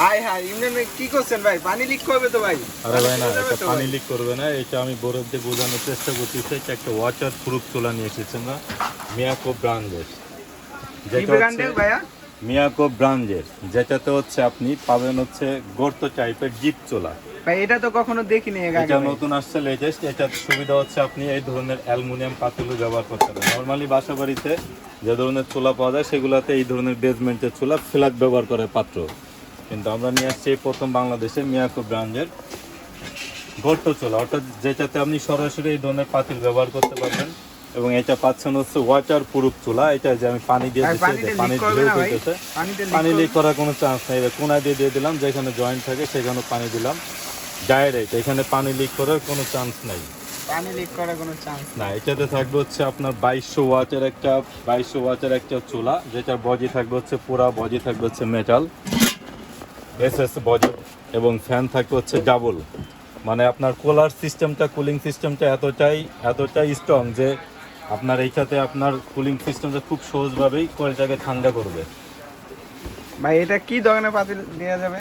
High high Imran ভাই কি করছেন ভাই? পানি লিক করবে তো ভাই। আরে ভাই না এটা তো পানি লিক করবে না এটা আমি বরফ দিয়ে বোঝানোর চেষ্টা করতেছি এটা একটা ওয়াটার প্রুফ তোলা নিয়ে এসেছি আমরা মিয়াকো ব্রান্ডের যেটা ব্র্যান্ডের ভাইয়া? মিয়াকো ব্রান্ডের যেটাতে হচ্ছে আপনি পাবেন হচ্ছে গর্ত টাইপের জিপ চোলা। ভাই এটা তো কখনো দেখিনি এটা নতুন আসছে লেটেস্ট এটার সুবিধা হচ্ছে আপনি এই ধরনের অ্যালুমিনিয়াম পাতিলও ব্যবহার করতে পারেন। নর্মালি বাসা বাড়িতে যে ধরনের চুলা পাওয়া যায় সেগুলোতে এই ধরনের বেসমেন্টের চুলা ফ্ল্যাট ব্যবহার করে পাত্র। কিন্তু আমরা নিয়ে আসছি প্রথম বাংলাদেশে মিয়াকো ব্র্যান্ডের গর্ত চুলা। অর্থাৎ যেটাতে আপনি সরাসরি এই ধরনের পাতিল ব্যবহার করতে পারবেন এবং এটা পাচ্ছেন হচ্ছে ওয়াটার প্রুফ চুলা। এটা যে আমি পানি দিয়ে দিচ্ছি পানি ঢেউ পানি লিক করার কোনো চান্স নেই কোনায় দিয়ে দিয়ে দিলাম যেখানে জয়েন্ট থাকে সেখানে পানি দিলাম। ডাইরেক্ট এখানে পানি লিক করার কোনো চান্স নাই। পানি লিক করার কোনো চান্স না এটাতে থাকবে হচ্ছে আপনার বাইশশো ওয়াটের একটা বাইশশো ওয়াটের একটা চুলা যেটার বডি থাকবে হচ্ছে পুরা বডি থাকবে হচ্ছে মেটাল এস এস বডি এবং ফ্যান থাকবে হচ্ছে ডাবল। মানে আপনার কুলার সিস্টেমটা কুলিং সিস্টেমটা এতটাই এতটাই স্ট্রং যে আপনার এইটাতে আপনার কুলিং সিস্টেমটা খুব সহজভাবেই কলটাকে ঠান্ডা করবে। ভাই, এটা কি ধরনের পাতিল দেওয়া যাবে?